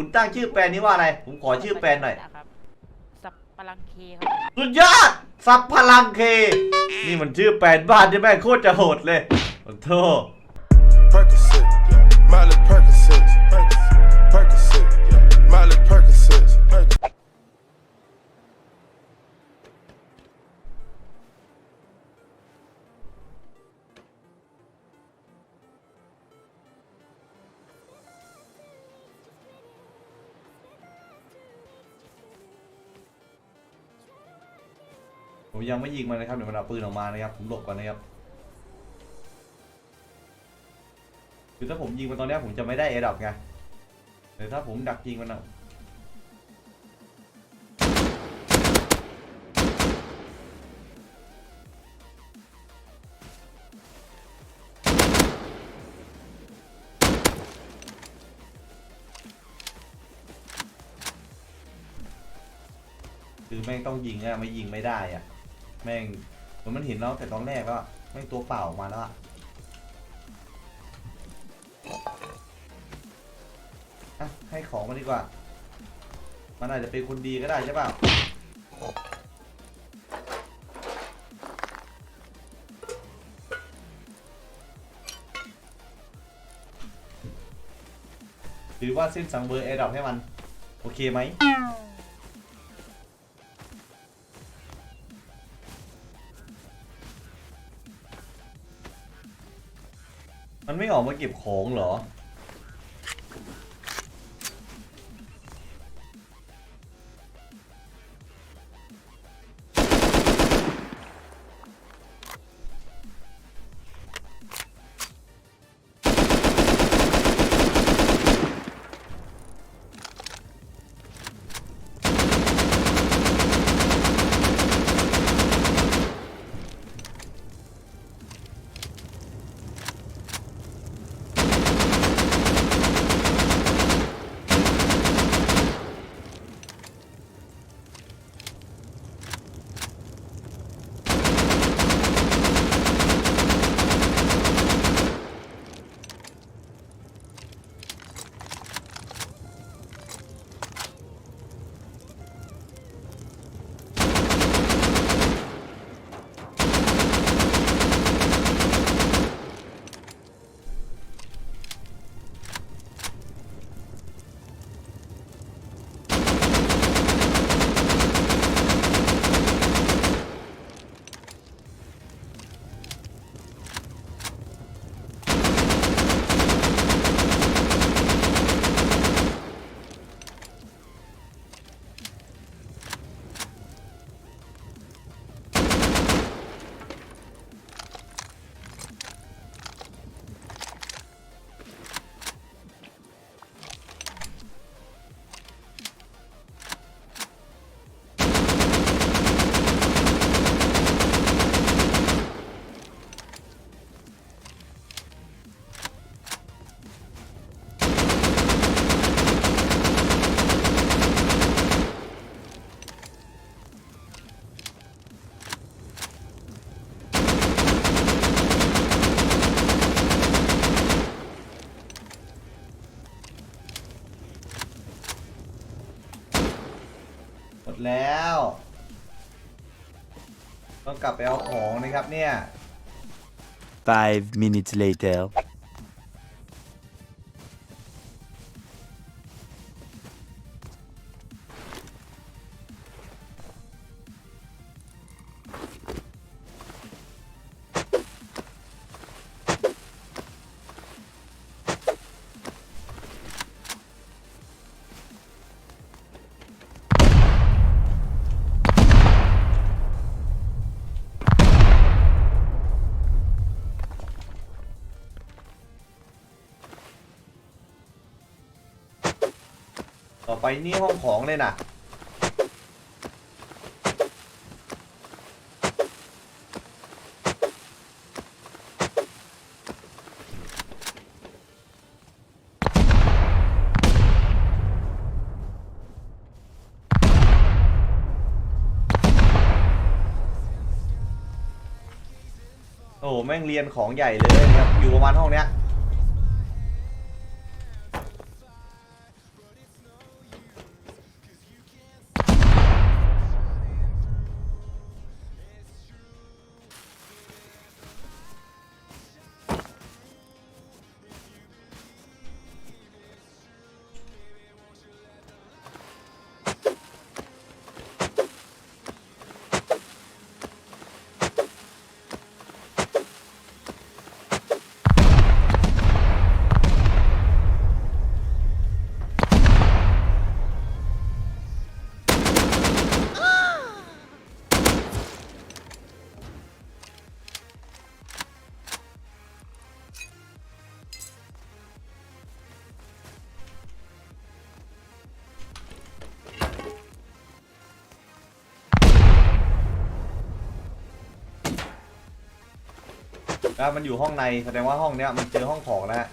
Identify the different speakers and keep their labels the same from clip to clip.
Speaker 1: คุณตั้งชื่อแปลนนี้ว่าอะไร ผมขอชื่อแปลนหน่อย
Speaker 2: ครับสับปะรังเคครับ
Speaker 1: สุดยอดสับพลังเค นี่มันชื่อแปลนบ้านที่แม่งโคตรจะโหดเลยโอ้โธ่
Speaker 3: Percocet,
Speaker 1: ยังไม่ยิงมันนะครับเดี๋ยวมันเอาปืนออกมานะครับผมหลบก่อนนะครับคือถ้าผมยิงมันตอนนี้ผมจะไม่ได้เอดับไงแต่ถ้าผมดักยิงมันอะคือแม่งต้องยิงอะไม่ยิงไม่ได้อะ แม่งเหมือนมันเห็นเราแต่ตอนแรกแล้วอะแม่งตัวเปล่าออกมาแล้วอะอะให้ของมันดีกว่า มันอาจจะเป็นคนดีก็ได้ใช่เปล่าหรือว่าเส้นสังเบอร์แอร์ดรอปให้มัน โอเคไหม ไม่ออกมาเก็บของเหรอ ต้องกลับไปเอาของนะครับเนี่ย
Speaker 4: Five minutes later.
Speaker 1: ต่อไปนี่ห้องของเลยนะโอ้โหแม่งเรียนของใหญ่เลยนะครับอยู่ประมาณห้องเนี้ย แล้วมันอยู่ห้องในแสดงว่าห้องเนี้ยมันเจอห้องของแล้วฮะ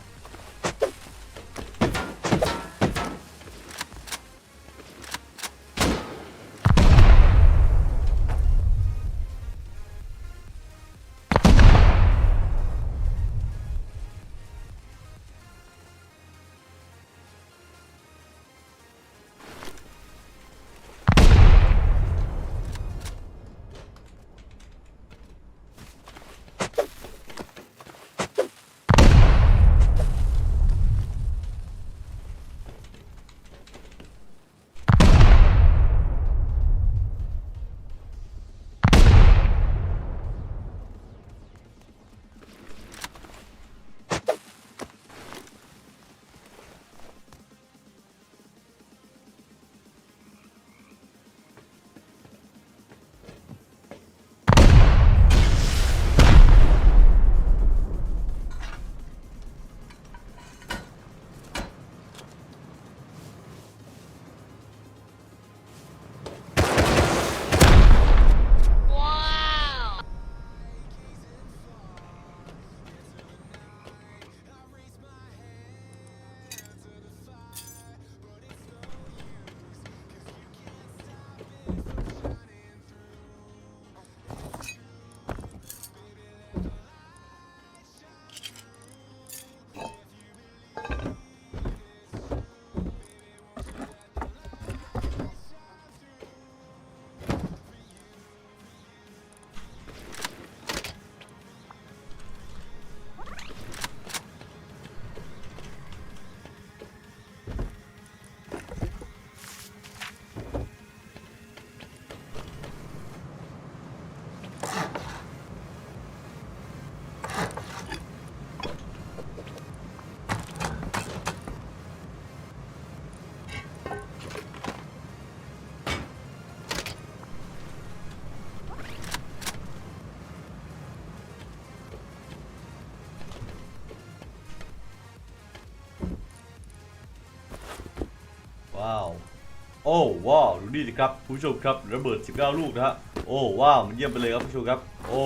Speaker 1: โอ้ว้าวดูนี่สิครับผู้ชมครับระเบิด 19 ลูกนะฮะโอ้ว้าวมันเยี่ยมไปเลยครับผู้ชมครับ โอ้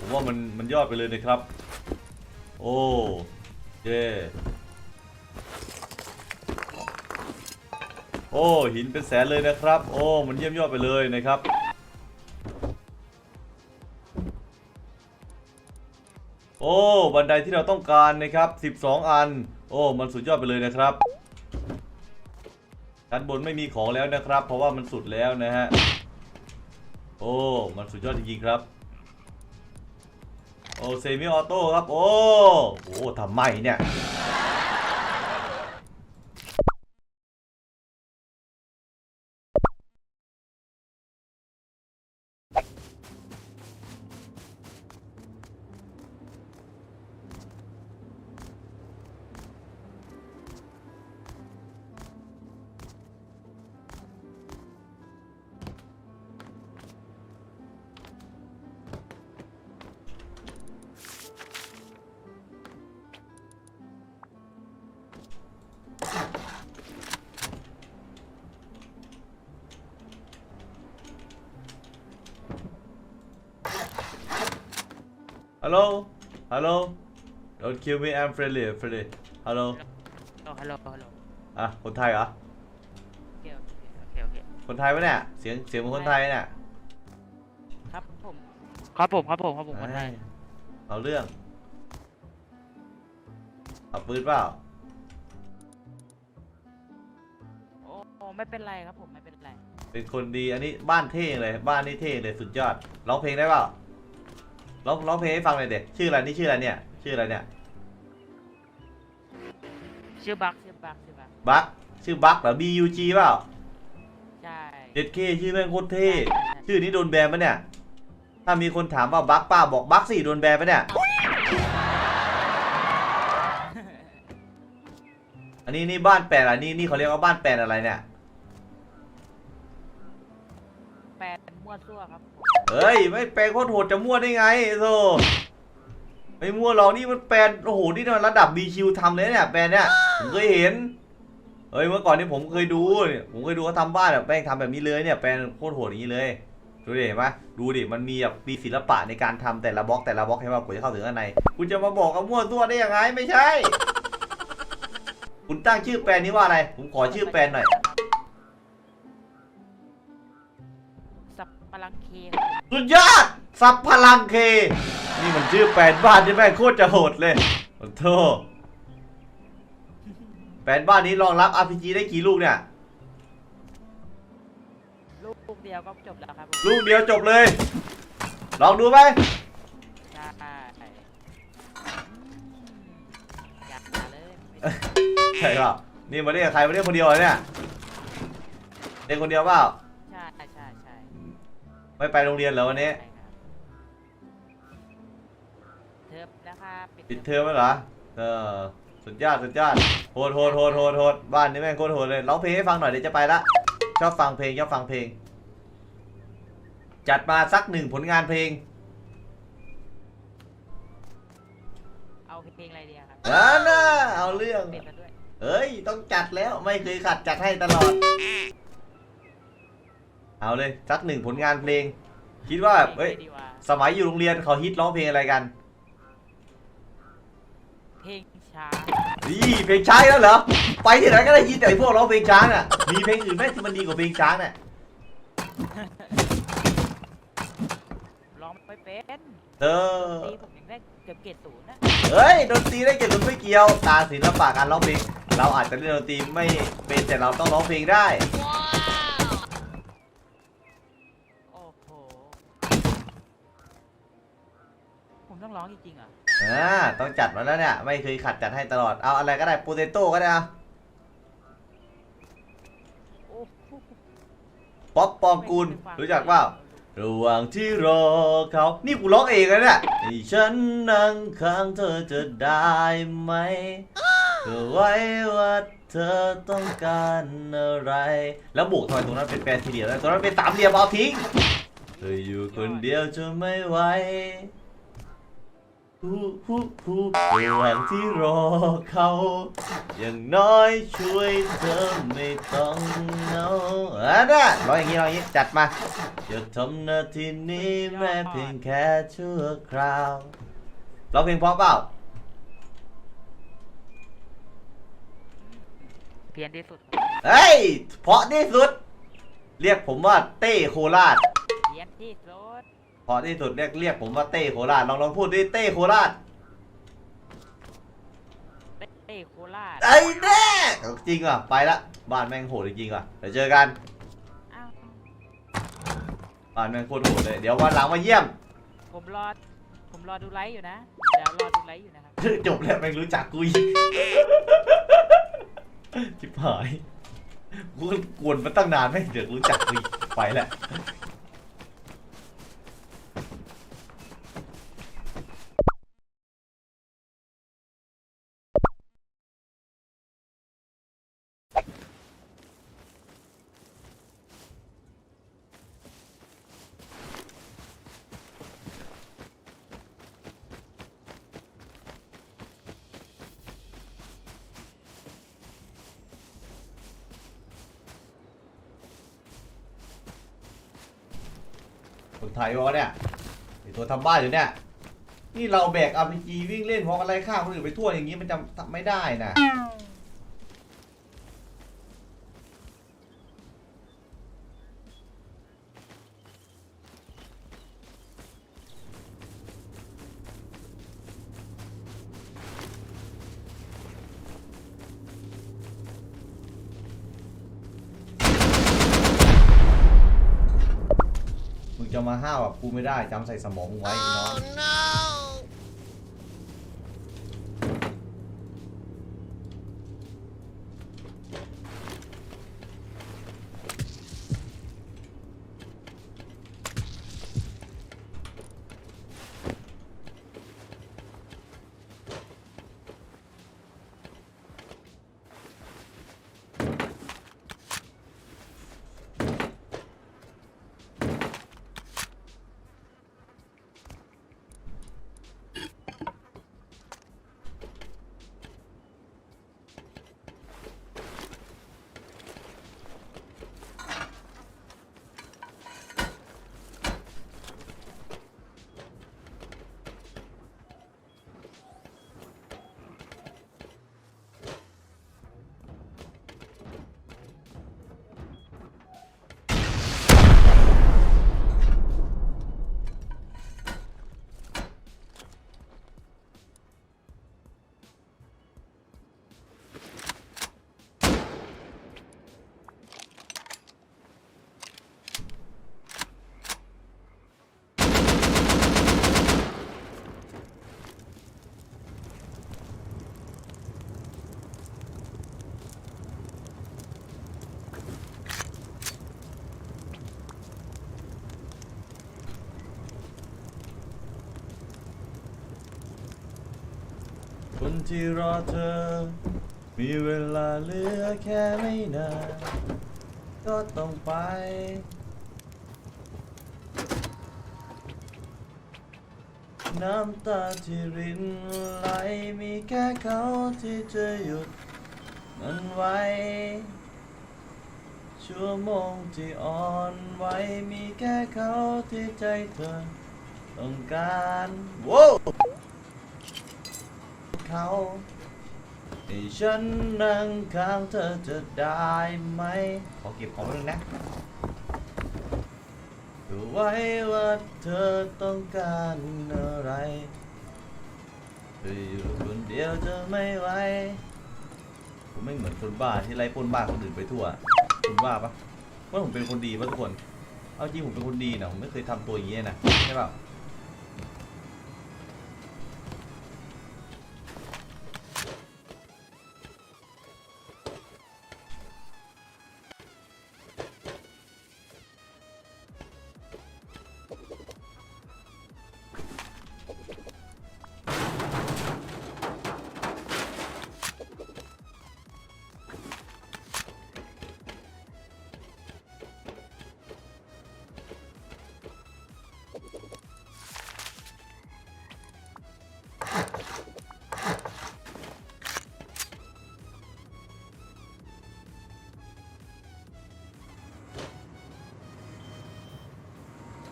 Speaker 1: ผมว่ามันมันยอดไปเลยนะครับ โอ้เย่โอ้หินเป็นแสนเลยนะครับ โอ้มันเยี่ยมยอดไปเลยนะครับโอ้บันไดที่เราต้องการนะครับ 12 อัน โอ้ มันสุดยอดไปเลยนะครับ ด้านบนไม่มีของแล้วนะครับ เพราะว่ามันสุดแล้วนะฮะ โอ้ มันสุดยอดจริงๆครับ โอ้เซมิออโต้ครับ โอ้โหทำไมเนี่ย ฮัลโหลฮัลโหล don't kill me I'm friendly friendly ฮัลโหล
Speaker 2: โอ้ฮัลโหลฮัลโหล
Speaker 1: อะคนไทยเหรอ
Speaker 2: โอเคโอเคโอเคโอเค
Speaker 1: คนไทยปะเนี่ยเสียงเสียงเป็นคนไทยเนี่ย
Speaker 2: ครับผมครับผมครับผมครับผมคนไทย
Speaker 1: เอาเรื่องเอาปืนเปล่า
Speaker 2: โอ้โอ้ไม่เป็นไรครับผมไม่เป็นไร
Speaker 1: เป็นคนดีอันนี้บ้านเท่เลยบ้านนี่เท่เลยสุดยอดร้องเพลงได้เปล่า ร้องร้องเพลงให้ฟังหน่อยเด็กชื่ออะไรนี่ชื่ออะไรเนี่ย ชื่ออะไรเนี่ย
Speaker 2: ชื่อบักชื่อบักชื่อบัก
Speaker 1: บักชื่อบักเหรอ B U G เปล่า
Speaker 2: ใช่
Speaker 1: เจ็ดเคชื่อแม่งโคตรเท่ ชื่อนี้โดนแบนปะเนี่ย ถ้ามีคนถามว่าบักป้าบอกบักสี่โดนแบนปะเนี่ย อันนี้นี่บ้านแปลนอะไรนี่นี่เขาเรียกว่าบ้านแปลนอะไรเนี่ย
Speaker 2: แปดมั่วซั่วครับผม
Speaker 1: เฮ้ย ไม่แปลนโคตรโหดจะมั่วได้ไงโธ่ไม่มั่วหรอกนี่มันแปลนโอ้โหนี่มันระดับ BQ ทำเลยเนี่ยแปลนเนี่ยผมเคยเห็นเฮ้ยเมื่อก่อนนี่ผมเคยดูเนี่ยผมเคยดูเขาทำบ้านแบบแป้งทำแบบนี้เลยเนี่ยแปลนโคตรโหดอย่างนี้เลยดูดิเห็นปะดูดิมันมีแบบมีศิลปะในการทำแต่ละบล็อกแต่ละบล็อกให้ว่ากว่าจะเข้าถึงข้างในคุณจะมาบอกกับมั่วตัวได้ยังไงไม่ใช่ คุณตั้งชื่อแปลนนี้ว่าอะไร ผมขอชื่อแปลนหน่อย สุดยอดสับพลังเค นี่มันชื่อแปลนบ้านที่แม่งโคตรจะโหดเลยโอ้โธ่แปลนบ้านนี้รองรับ RPG ได้กี่ลูกเนี่ย
Speaker 2: ลูกเดียวก็จบแล้วครับผม
Speaker 1: ลูกเดียวจบเลย ลองดูไหม
Speaker 2: ใช่อยากมาเลยไม่
Speaker 1: ใช่เปล่านี่มาเล่นกับใครมาเล่นคนเดียวเหรอเนี่ยเล่นคนเดียวเปล่า
Speaker 2: ใช่ใช่ใช่
Speaker 1: ไม่ไปโรงเรียนเหรอวันนี้
Speaker 2: ใช่ครับเทอมแล้วครับ
Speaker 1: ปิดเทอมแล้วเหรอ เออ สุดยอดสุดยอดโหดโหดโหดโหดโหดบ้านนี้แม่งโคตรโหดเลยร้องเพลงให้ฟังหน่อยเดี๋ยวจะไปละ ชอบฟังเพลงชอบฟังเพลง จัดมาสักหนึ่งผลงานเพลง
Speaker 2: เอาเพลงอะไรดีอะครับ
Speaker 1: อ่าน่าเอาเรื่อง
Speaker 2: เป็นมาด้วย
Speaker 1: เอ้ย ต้องจัดแล้วไม่เคยขัดจัดให้ตลอด เอาเลยสักหนึ่งผลงานเพลง คิดว่าเฮ้ย
Speaker 2: พลงอะไรดีวะ
Speaker 1: สมัยอยู่โรงเรียนเขาฮิตร้องเพลงอะไรกัน
Speaker 2: เพลงช้า
Speaker 1: นี่เพลงช้างแล้วเหรอไปที่ไหนก็ได้ยินแต่ไอ้พวกร้องเพลงช้างอะมีเพลงอื่นไหมที่มันดีกว่าเพลงช้างเนี่ย
Speaker 2: ร้องไม่เป็น
Speaker 1: เออ
Speaker 2: ตีผมยังได้เกือบเกรดศูนย์นะ
Speaker 1: เฮ้ยดนตรีได้เกี่ยวกับไม่เกี่ยวตาศิลปะการร้องเพลงเราอาจจะเล่นดนตรีไม่เป็นแต่เราต้องร้องเพลงได้
Speaker 2: ร้องจริงๆเหรอ
Speaker 1: อ่าต้องจัดมาแล้วเนี่ย ไม่เคยขัดจัดให้ตลอดเอาอะไรก็ได้โปเตโต้ก็ได้อะ
Speaker 2: โอ้โห
Speaker 1: ป๊อปปองกูลรู้จักเปล่า ระหว่างที่รอเขา นี่กูร้องเองนะเนี่ยให้ฉันนั่งข้างเธอจะได้ไหมเธอไว้ว่าเธอต้องการอะไร แล้วบวกทำไมตรงนั้นเป็นแปดทีเดียวแล้วตรงนั้นเป็นสามเหลี่ยมเอาทิ้งเธออยู่คนเดียวจะไม่ไหว ฮู้ฮู้ฮู้ระหว่างที่รอเขา อย่างน้อยช่วยเธอไม่ต้องเหงาอะนะร้องอย่างนี้ร้องอย่างนี้จัดมาจะทำหน้าที่นี้แม้เพียงแค่ชั่วคราวร้องเพลงเพราะเปล่า
Speaker 2: เพี้ยนที่สุด
Speaker 1: เฮ้ย เพราะที่สุด เรียกผมว่าเต้โคราช
Speaker 2: เพี้ยนที่สุด
Speaker 1: พราะที่สุดเรียกเรียกผมว่าเต้โคราชลองลองพูดดิเต้โคราช
Speaker 2: เต้โคราช
Speaker 1: ไอ้แน่จริงอะไปละบ้านแม่งโหดจริงๆอะเดี๋ยวเจอกัน
Speaker 2: อ้าว
Speaker 1: บ้านแม่งโคตรโหดเลยเดี๋ยววันหลังมาเยี่ยม
Speaker 2: ผมรอผมรอดูไลฟ์อยู่นะเดี๋ยวรอดูไลฟ์อยู่นะครับ
Speaker 1: จบแล้วแม่งรู้จักกูอีกชิบหายกูก็กวนมาตั้งนานไม่เดี๋ยวรู้จักกูอีกไปแหละ คนไทยวะเนี่ยไอตัวทำบ้านอยู่เนี่ยนี่เราแบกอาวุธจีวิ่งเล่นเพราะอะไรข้ามคนอื่นไปทั่วอย่างนี้มันจำทำไม่ได้นะ มาห้าวแบบกูไม่ได้จำใส่สมองมึงไว้ไอ้น้องค ที่รอเธอ มีเวลาเหลือแค่ไม่นานก็ต้องไป น้ำตาที่รินไหลมีแค่เขาที่จะหยุดมันไว้ ชั่วโมงที่อ่อนไหวมีแค่เขาที่ใจเธอ ต้องการโว้ เขาให้ฉันนั่งข้างเธอจะได้ไหม ขอเก็บของนึงนะดูไว้ว่าเธอต้องการอะไรเธออยู่คนเดียวจะไม่ไหวผมไม่เหมือนคนบ้าที่ไล่ปล้นบ้าคนอื่นไปทั่วคุณว่าปะว่าผมเป็นคนดีปะทุกคน เอาจริงผมเป็นคนดีนะผมไม่เคยทำตัวอย่างนี้นะใช่เปล่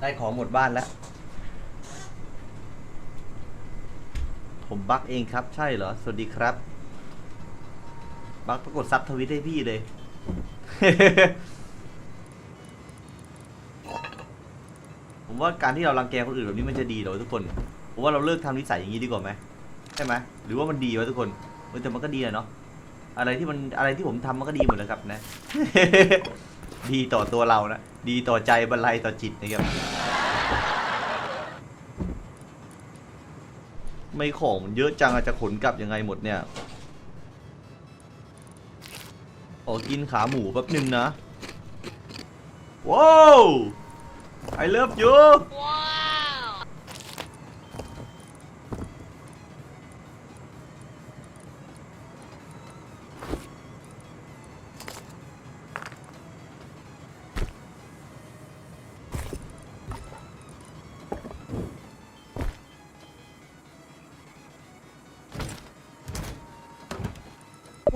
Speaker 1: ได้ของหมดบ้านแล้ว ผมบักเองครับ ใช่เหรอ สวัสดีครับ บักปรากฏซับทวิตให้พี่เลย ผมว่าการที่เรารังแกคนอื่นแบบนี้มันจะดีเหรอทุกคน ผมว่าเราเลิกทำนิสัยอย่างนี้ดีกว่าไหมใช่ไหมหรือว่ามันดีวะทุกคนแต่มันก็ดีอะเนาะอะไรที่มันอะไรที่ผมทำมันก็ดีหมดเลยครับนะ ดีต่อตัวเรานะ ดีต่อใจบรรลัยต่อจิตนะครับ ไม่ของมันเยอะจังอาจจะขนกลับยังไงหมดเนี่ยขอกินขาหมูแป๊บหนึ่งนะ ว้าว I love you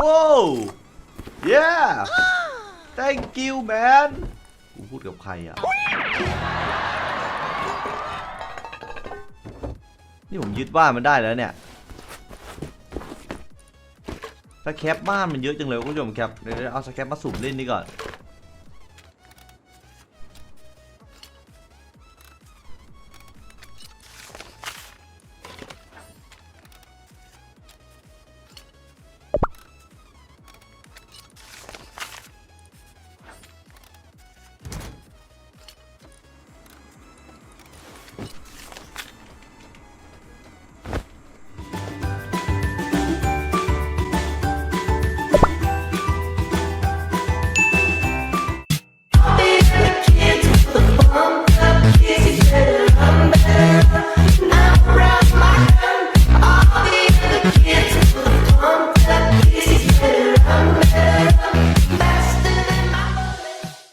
Speaker 1: ว้าว yeah thank you man กูพูดกับใครอะ นี่ผมยึดบ้านมันได้แล้วเนี่ยสแคปบ้านมันเยอะจังเลยคุณผู้ชมครับ เดี๋ยวเอาสแคปมาสุ่มเล่นนี่ก่อน